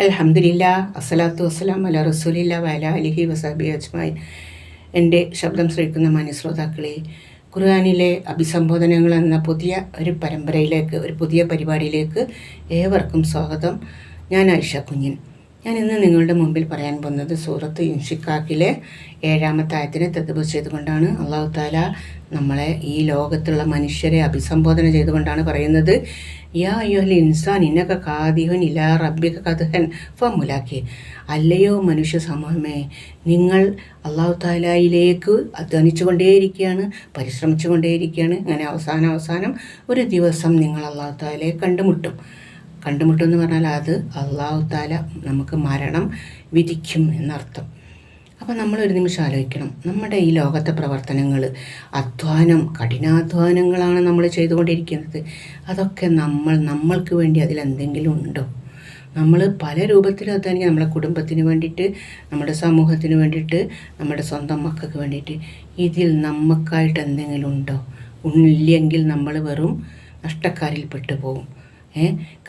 അലഹമില്ല അസലാത്തു വസ്സലാം അല റസൂലില്ല വല അലിഹി വസാബി അജ്മായ് എന്റെ ശബ്ദം ശ്രവിക്കുന്ന മാന്യശ്രോതാക്കളെ ഖുർആാനിലെ അഭിസംബോധനകൾ എന്ന പുതിയ ഒരു പരമ്പരയിലേക്ക് ഒരു പുതിയ പരിപാടിയിലേക്ക് ഏവർക്കും സ്വാഗതം. ഞാൻ ആയിഷ കുഞ്ഞൻ. ഞാൻ ഇന്ന് നിങ്ങളുടെ മുമ്പിൽ പറയാൻ പോകുന്നത് സൂറത്ത് ഇൻഷിക്കാക്കിലെ ഏഴാമത്തെ ആയത്തിനെ തെതുബ് ചെയ്തുകൊണ്ടാണ്. അള്ളാഹു താല നമ്മളെ ഈ ലോകത്തുള്ള മനുഷ്യരെ അഭിസംബോധന ചെയ്തുകൊണ്ടാണ് പറയുന്നത്. യാ യുഹൽ ഇൻസാൻ ഇന്നക കാദിഹുൻ ഇലാ റബ്ബിക കഥഹൻ ഫമുലാക്കി. അല്ലയോ മനുഷ്യ സമൂഹമേ നിങ്ങൾ അള്ളാഹു താലായിലേക്ക് അധ്വാനിച്ചുകൊണ്ടേയിരിക്കുകയാണ് പരിശ്രമിച്ചുകൊണ്ടേയിരിക്കുകയാണ്. അങ്ങനെ അവസാനം അവസാനം ഒരു ദിവസം നിങ്ങൾ അള്ളാഹു താലയെ കണ്ടുമുട്ടും. കണ്ടുമുട്ടും എന്ന് പറഞ്ഞാൽ അത് അള്ളാഹു താല നമുക്ക് മരണം വിധിക്കും എന്നർത്ഥം. അപ്പോൾ നമ്മൾ ഒരു നിമിഷം ആലോചിക്കണം. നമ്മുടെ ഈ ലോകത്തെ പ്രവർത്തനങ്ങൾ അധ്വാനം കഠിനാധ്വാനങ്ങളാണ് നമ്മൾ ചെയ്തുകൊണ്ടിരിക്കുന്നത്. അതൊക്കെ നമ്മൾ നമ്മൾക്ക് വേണ്ടി അതിലെന്തെങ്കിലും ഉണ്ടോ? നമ്മൾ പല രൂപത്തിൽ അധ്വാനിക്കുക നമ്മുടെ കുടുംബത്തിന് വേണ്ടിയിട്ട് നമ്മുടെ സമൂഹത്തിന് വേണ്ടിയിട്ട് നമ്മുടെ സ്വന്തം മക്കൾക്ക് വേണ്ടിയിട്ട്. ഇതിൽ നമുക്കായിട്ട് എന്തെങ്കിലും ഉണ്ടോ? ഇല്ലെങ്കിൽ നമ്മൾ വെറും നഷ്ടക്കാരിൽ പെട്ടു പോകും.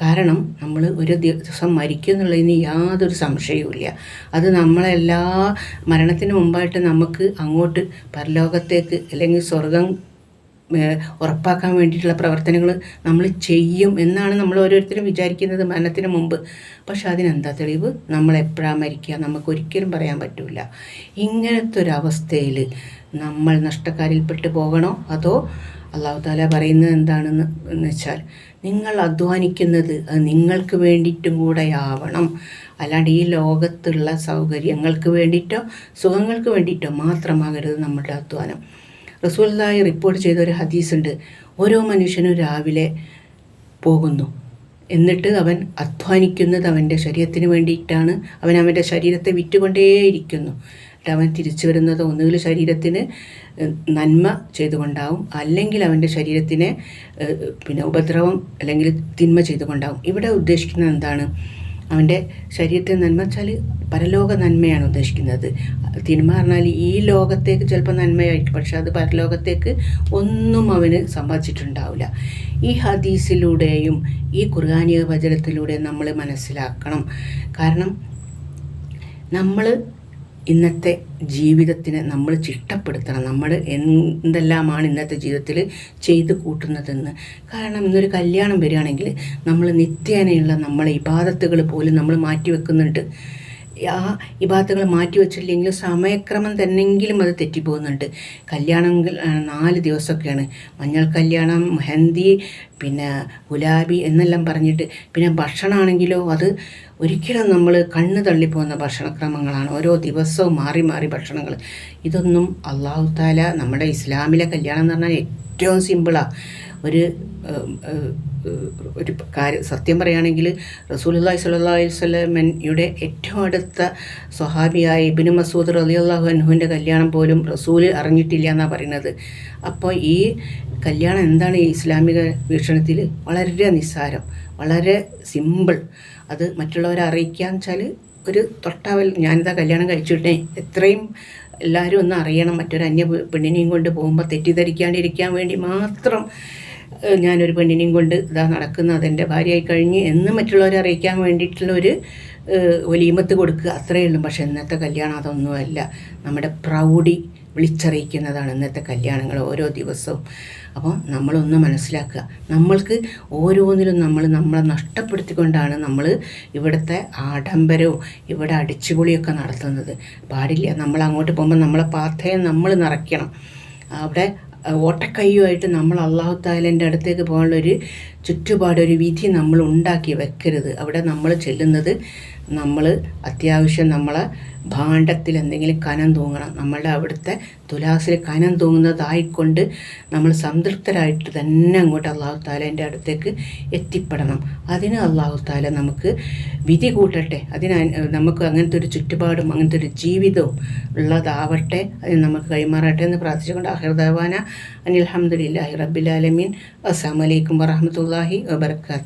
കാരണം നമ്മൾ ഒരു ദിവസം മരിക്കും എന്നുള്ളതിന് യാതൊരു സംശയവുമില്ല അത് നമ്മളെല്ലാ മരണത്തിന് മുമ്പായിട്ട് നമുക്ക് അങ്ങോട്ട് പരലോകത്തേക്ക് അല്ലെങ്കിൽ സ്വർഗം ഉറപ്പാക്കാൻ വേണ്ടിയിട്ടുള്ള പ്രവർത്തനങ്ങൾ നമ്മൾ ചെയ്യും എന്നാണ് നമ്മൾ ഓരോരുത്തരും വിചാരിക്കുന്നത് മരണത്തിന് മുമ്പ്. പക്ഷെ അതിനെന്താ തെളിവ്? നമ്മൾ എപ്പോഴാണ് മരിക്കുക? നമുക്ക് ഒരിക്കലും പറയാൻ പറ്റില്ല ഇങ്ങനത്തെ ഒരു അവസ്ഥയിൽ നമ്മൾ നഷ്ടക്കാരിൽപ്പെട്ട് പോകണോ? അതോ അള്ളാഹു താല പറയുന്നത് എന്താണെന്ന് എന്ന് വെച്ചാൽ നിങ്ങൾ അധ്വാനിക്കുന്നത് അത് നിങ്ങൾക്ക് വേണ്ടിയിട്ടും കൂടെ ആവണം. അല്ലാണ്ട് ഈ ലോകത്തുള്ള സൗകര്യങ്ങൾക്ക് വേണ്ടിയിട്ടോ സുഖങ്ങൾക്ക് വേണ്ടിയിട്ടോ മാത്രമാകരുത് നമ്മുടെ അധ്വാനം. റസൂലായി റിപ്പോർട്ട് ചെയ്ത ഒരു ഹദീസ് ഉണ്ട് ഓരോ മനുഷ്യനും രാവിലെ പോകുന്നു. എന്നിട്ട് അവൻ അധ്വാനിക്കുന്നത് അവന്റെ ശരീരത്തിന് വേണ്ടിയിട്ടാണ്. അവൻ അവന്റെ ശരീരത്തെ വിറ്റുകൊണ്ടേയിരിക്കുന്നു. അവൻ തിരിച്ചു വരുന്നത് ഒന്നുകിൽ ശരീരത്തിന് നന്മ ചെയ്തുകൊണ്ടാവും അല്ലെങ്കിൽ അവന്റെ ശരീരത്തിന് പിന്നെ ഉപദ്രവം അല്ലെങ്കിൽ തിന്മ ചെയ്തുകൊണ്ടാവും. ഇവിടെ ഉദ്ദേശിക്കുന്നത് എന്താണ്? അവന്റെ ശരീരത്തെ നന്മ വെച്ചാൽ പരലോക നന്മയാണ് ഉദ്ദേശിക്കുന്നത്. തിന്മ പറഞ്ഞാൽ ഈ ലോകത്തേക്ക് ചിലപ്പോൾ നന്മയായിരിക്കും പക്ഷെ അത് പരലോകത്തേക്ക് ഒന്നും അവന് സമ്പാദിച്ചിട്ടുണ്ടാവില്ല ഈ ഹദീസിലൂടെയും ഈ ഖുർആാനിക വചനത്തിലൂടെയും നമ്മൾ മനസ്സിലാക്കണം. കാരണം നമ്മൾ ഇന്നത്തെ ജീവിതത്തിനെ നമ്മൾ ചിട്ടപ്പെടുത്തണം. നമ്മൾ എന്തെല്ലാമാണ് ഇന്നത്തെ ജീവിതത്തിൽ ചെയ്ത് കൂട്ടുന്നതെന്ന്. കാരണം ഇന്നൊരു കല്യാണം വരികയാണെങ്കിൽ നമ്മൾ നിത്യേനയുള്ള നമ്മളെ ഇബാദത്തുകൾ പോലും നമ്മൾ മാറ്റി വെക്കുന്നുണ്ട് ആ ഇബാദത്തുകൾ മാറ്റി വെച്ചില്ലെങ്കിൽ സമയക്രമം തന്നെങ്കിലും അത് തെറ്റിപ്പോകുന്നുണ്ട്. കല്യാണം നാല് ദിവസമൊക്കെയാണ്. മഞ്ഞൾ കല്യാണം മെഹന്തി പിന്നെ ഗുലാബി എന്നെല്ലാം പറഞ്ഞിട്ട് പിന്നെ ഭക്ഷണമാണെങ്കിലോ അത് ഒരിക്കലും നമ്മൾ കണ്ണ് തള്ളിപ്പോകുന്ന ഭക്ഷണക്രമങ്ങളാണ്. ഓരോ ദിവസവും മാറി മാറി ഭക്ഷണങ്ങൾ ഇതൊന്നും അള്ളാഹു താല നമ്മുടെ ഇസ്ലാമിലെ കല്യാണം എന്ന് പറഞ്ഞാൽ ഏറ്റവും സിമ്പിളാണ് ഒരു ഒരു കാര്യം സത്യം പറയുകയാണെങ്കിൽ റസൂലുല്ലാഹി അലൈഹി വസല്ലമയുടെ ഏറ്റവും അടുത്ത സ്വഹാബിയായ ഇബിന് മസൂദ് റളിയല്ലാഹു അൻഹുവിന്റെ കല്യാണം പോലും റസൂൽ അറിഞ്ഞിട്ടില്ല എന്നാണ് പറയുന്നത്. അപ്പോൾ ഈ കല്യാണം എന്താണ് ഈ ഇസ്ലാമിക വീക്ഷണത്തിൽ? വളരെ നിസ്സാരം വളരെ സിമ്പിൾ. അത് മറ്റുള്ളവരെ അറിയിക്കാന്ന് വെച്ചാൽ ഒരു തൊട്ടാവൽ ഞാനിതാ കല്യാണം കഴിച്ചിട്ടേ എത്രയും എല്ലാവരും ഒന്ന് അറിയണം. മറ്റൊരു അന്യ പെണ്ണിനെയും കൊണ്ട് പോകുമ്പോൾ തെറ്റിദ്ധരിക്കാണ്ടിരിക്കാൻ വേണ്ടി മാത്രം ഞാനൊരു പെണ്ണിനെയും കൊണ്ട് ഇതാ നടക്കുന്നത് അതെന്റെ ഭാര്യയായി കഴിഞ്ഞ് എന്ന് മറ്റുള്ളവരെ അറിയിക്കാൻ വേണ്ടിയിട്ടുള്ള ഒരു ഒലീമത്ത് കൊടുക്കുക അത്രയേ ഉള്ളൂ. പക്ഷേ ഇന്നത്തെ കല്യാണം അതൊന്നുമല്ല. നമ്മുടെ പ്രൗഢി വിളിച്ചറിയിക്കുന്നതാണ് ഇന്നത്തെ കല്യാണങ്ങൾ ഓരോ ദിവസവും. അപ്പോൾ നമ്മളൊന്ന് മനസ്സിലാക്കുക. നമ്മൾക്ക് ഓരോന്നിലും നമ്മൾ നമ്മളെ നഷ്ടപ്പെടുത്തിക്കൊണ്ടാണ് നമ്മൾ ഇവിടുത്തെ ആഡംബരവും ഇവിടെ അടിച്ചുപൊളിയൊക്കെ നടത്തുന്നത്. പാടില്ല. നമ്മൾ അങ്ങോട്ട് പോകുമ്പോൾ നമ്മളെ പാത്രയെ നമ്മൾ നിറയ്ക്കണം. അവിടെ ഓട്ടക്കയ്യുമായിട്ട് നമ്മൾ അള്ളാഹു താലന്റെ അടുത്തേക്ക് പോകാനുള്ളൊരു ചുറ്റുപാടൊരു വിധി നമ്മൾ ഉണ്ടാക്കി വെക്കരുത്. അവിടെ നമ്മൾ ചെല്ലുന്നത് നമ്മൾ അത്യാവശ്യം നമ്മളെ ഭാണ്ഡത്തിൽ എന്തെങ്കിലും കനം തൂങ്ങണം. നമ്മളുടെ അവിടുത്തെ തുലാസിൽ കനം തൂങ്ങുന്നതായിക്കൊണ്ട് നമ്മൾ സംതൃപ്തരായിട്ട് തന്നെ അങ്ങോട്ട് അള്ളാഹു താലേന്റെ അടുത്തേക്ക് എത്തിപ്പെടണം. അതിന് അള്ളാഹു താല നമുക്ക് വിധി കൂട്ടട്ടെ. അതിന് നമുക്ക് അങ്ങനത്തെ ഒരു ചുറ്റുപാടും അങ്ങനത്തെ ഒരു ജീവിതവും ഉള്ളതാവട്ടെ. അതിന് നമുക്ക് കൈമാറട്ടെ എന്ന് പ്രാർത്ഥിച്ചുകൊണ്ട് അഹിർദാവാന അനിൽഹമ്മദില്ലാഹി റബ്ബിലാലമീൻ അസ്സാം വലൈക്കും वरहमतुल्लाहि